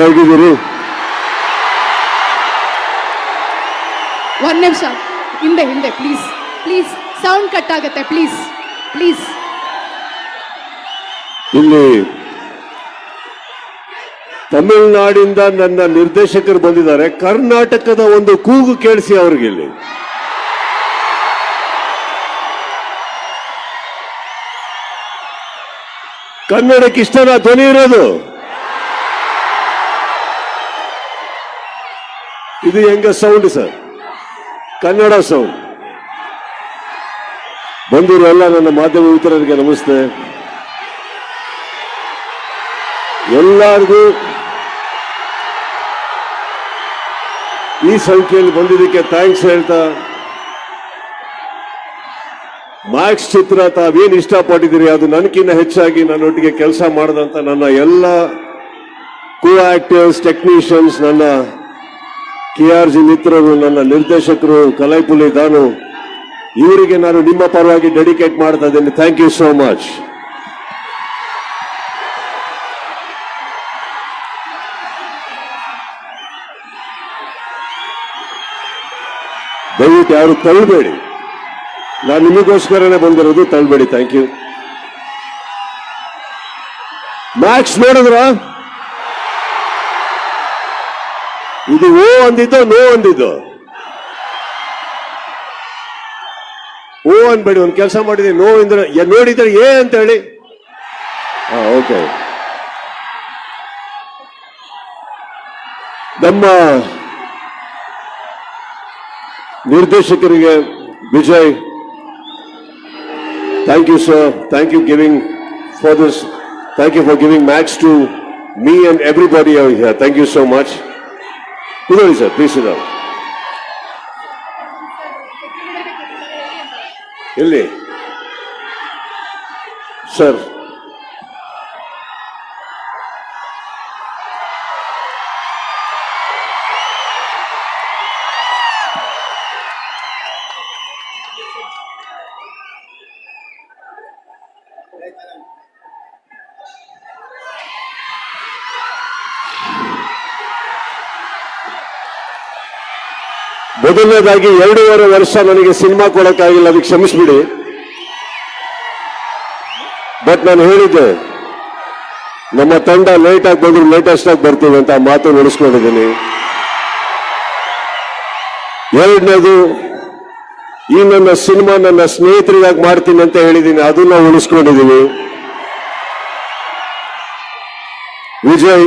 ಹೇಗಿದ್ದೀರಿ? ಒಂದ್ ನಿಮಿಷ. ಹಿಂದೆ ಹಿಂದೆ ಪ್ಲೀಸ್ ಪ್ಲೀಸ್ ಸೌಂಡ್ ಕಟ್ ಆಗತ್ತೆ ಪ್ಲೀಸ್ ಪ್ಲೀಸ್ ಇಲ್ಲಿ ತಮಿಳುನಾಡಿಂದ ನನ್ನ ನಿರ್ದೇಶಕರು ಬಂದಿದ್ದಾರೆ. ಕರ್ನಾಟಕದ ಒಂದು ಕೂಗು ಕೇಳಿಸಿ ಅವ್ರಿಗೆ ಇಲ್ಲಿ. ಕನ್ನಡಕ್ಕೆ ಇಷ್ಟನ ಧ್ವನಿ ಇರೋದು? ಇದು ಹೆಂಗ ಸೌಂಡ್ ಸರ್ ಕನ್ನಡ ಸೌಂಡ್ ಬಂದಿರೋ ಎಲ್ಲ ನನ್ನ ಮಾಧ್ಯಮ ಮಿತ್ರರಿಗೆ ನಮಸ್ತೆ. ಎಲ್ಲರಿಗೂ ಈ ಸಂಖ್ಯೆಯಲ್ಲಿ ಬಂದಿದ್ದಕ್ಕೆ ಥ್ಯಾಂಕ್ಸ್ ಹೇಳ್ತಾ ಮ್ಯಾಕ್ಸ್ ಚಿತ್ರ ತಾವೇನು ಇಷ್ಟಪಟ್ಟಿದ್ದೀರಿ? ಅದು ನನಗಿನ್ನ ಹೆಚ್ಚಾಗಿ ನನ್ನೊಟ್ಟಿಗೆ ಕೆಲಸ ಮಾಡದಂತ ನನ್ನ ಎಲ್ಲ ಕೋ ಆಕ್ಟರ್ಸ್ ಟೆಕ್ನಿಷಿಯನ್ಸ್ ನನ್ನ ಕೆ ಆರ್ ಜಿ ಮಿತ್ರರು, ನನ್ನ ನಿರ್ದೇಶಕರು ಕಲೈಪುಲಿ ದಾನು ಇವರಿಗೆ ನಾನು ನಿಮ್ಮ ಪರವಾಗಿ ಡೆಡಿಕೇಟ್ ಮಾಡ್ತಾ ಇದ್ದೇನೆ ಥ್ಯಾಂಕ್ ಯು ಸೋ ಮಚ್ ದಯವಿಟ್ಟು ಯಾರು ತಳ್ಳಬೇಡಿ. ನಾನು ನಿಮಗೋಸ್ಕರನೇ ಬಂದಿರೋದು ತಳ್ಳಬೇಡಿ. ಥ್ಯಾಂಕ್ ಯು ಮ್ಯಾಕ್ಸ್ ನೋಡಿದ್ರ? ಇದು ಓ ಅಂದಿದ್ದು, ನೋ ಅಂದಿದ್ದು? ಓ ಅನ್ಬೇಡಿ, ಒಂದು ಕೆಲಸ ಮಾಡಿದೆ ನೋ ಅಂದ್ರೆ ನೋಡಿದ್ರೆ ಏ ಅಂತ ಹೇಳಿ. ಓಕೆ. ನಮ್ಮ ನಿರ್ದೇಶಕರಿಗೆ Vijay thank you sir thank you giving for this thank you for giving much to me and everybody thank you so much ಕುದೋಳಿ sir please ಇದಾವೆ ಎಲ್ಲಿ ಸರ್ ಮೊದಲನೇದಾಗಿ ಎರಡೂವರೆ ವರ್ಷ ನನಗೆ ಸಿನಿಮಾ ಕೊಡೋಕ್ಕಾಗಿಲ್ಲ, ಅದಕ್ಕೆ ಕ್ಷಮಿಸ್ಬಿಡಿ. ಬಟ್ ನಾನು ಹೇಳಿದ್ದೆ, ನಮ್ಮ ತಂಡ ಲೇಟ್ ಆಗಿ ಬಂದ್ರು ಲೇಟೆಸ್ಟ್ ಆಗಿ ಬರ್ತೀವಿ ಅಂತ ಮಾತು ನಡೆಸ್ಕೊಂಡಿದ್ದೀನಿ ಎರಡನೇದು, ಈ ನನ್ನ ಸಿನಿಮಾ ನನ್ನ ಸ್ನೇಹಿತರಿಗಾಗಿ ಮಾಡ್ತೀನಿ ಅಂತ ಹೇಳಿದ್ದೀನಿ, ಅದನ್ನ ಉಳಿಸ್ಕೊಂಡಿದ್ದೀನಿ. ವಿಜಯ್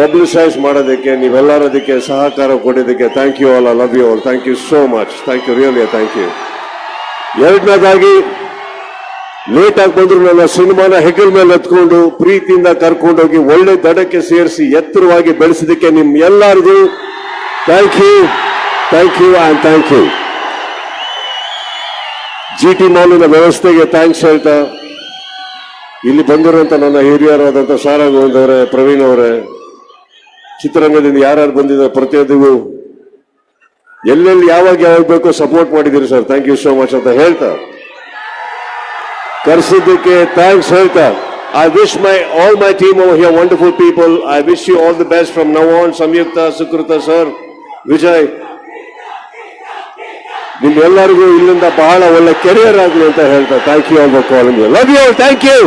ಪಬ್ಲಿಸೈಸ್ ಮಾಡೋದಕ್ಕೆ, ನೀವೆಲ್ಲರೂ ಅದಕ್ಕೆ ಸಹಕಾರ ಕೊಟ್ಟಿದ್ದಕ್ಕೆ thank you all I love you all thank you so much thank you really thank you ಎರಡನೇದಾಗಿ ಲೇಟ್ ಆಗಿ ಬಂದ್ರು ನನ್ನ ಸಿನಿಮಾನ ಹೆಗಲ್ ಮೇಲೆ ಎತ್ಕೊಂಡು, ಪ್ರೀತಿಯಿಂದ ಕರ್ಕೊಂಡೋಗಿ ಒಳ್ಳೆ ದಡಕ್ಕೆ ಸೇರಿಸಿ ಎತ್ತರವಾಗಿ ಬೆಳೆಸಿದಕ್ಕೆ ನಿಮ್ ಎಲ್ಲರಿಗೂ thank you thank you and thank you G T ಮಾಲಿನ ವ್ಯವಸ್ಥೆಗೆ ಥ್ಯಾಂಕ್ಸ್ ಹೇಳ್ತಾ, ಇಲ್ಲಿ ಬಂದಿರುವಂತ ನನ್ನ ಹಿರಿಯರಾದಂಥ ಸಾರಾ ಅವರೇ, ಪ್ರವೀಣ್ ಅವರೇ ಚಿತ್ರರಂಗದಿಂದ ಯಾರ್ಯಾರು ಬಂದಿದ್ದಾರೆ ಪ್ರತಿಯೊಂದಿಗೂ ಎಲ್ಲೆಲ್ಲಿ ಯಾವಾಗ ಯಾವಾಗ ಬೇಕೋ ಸಪೋರ್ಟ್ ಮಾಡಿದ್ದೀರಿ sir thank you so much ಅಂತ ಹೇಳ್ತಾ. ಕರೆಸಿದ್ದಕ್ಕೆ ಥ್ಯಾಂಕ್ಸ್ ಹೇಳ್ತಾ. I wish my all my team here wonderful people I wish you all the best from now on Samyuktha Sukrutha sir Vijay ನಿಮ್ಮೆಲ್ಲರಿಗೂ ಇಲ್ಲಿಂದ ಬಹಳ ಒಳ್ಳೆ ಕೆರಿಯರ್ ಆಗಲಿ ಅಂತ ಹೇಳ್ತಾ. Thank you all my love you thank you